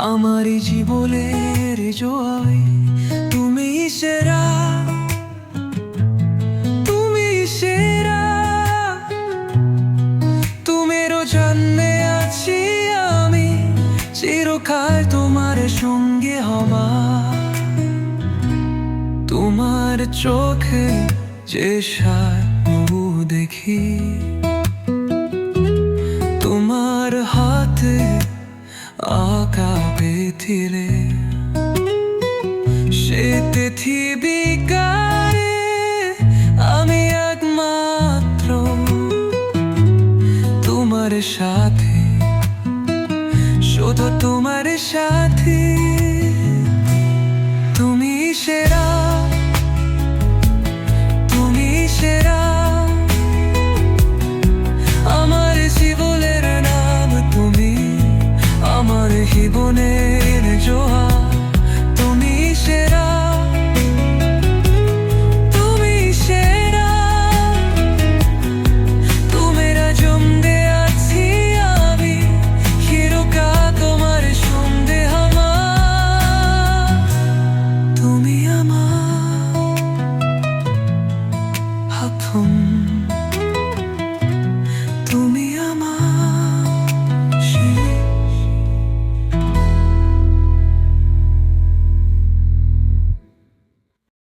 আমারই জীবনের জয়। তুমি সেরা তুমি সেরা। তুমিরও জন্মে আছি আমি, চিরকাল তোমার সঙ্গে হবা। তোমার চোখে যে সারু দেখি। তোমার হাতে আঁকা তীরে সে বিকারে আমি একমাত্র। তোমার সাথে শুধু তোমার সাথে।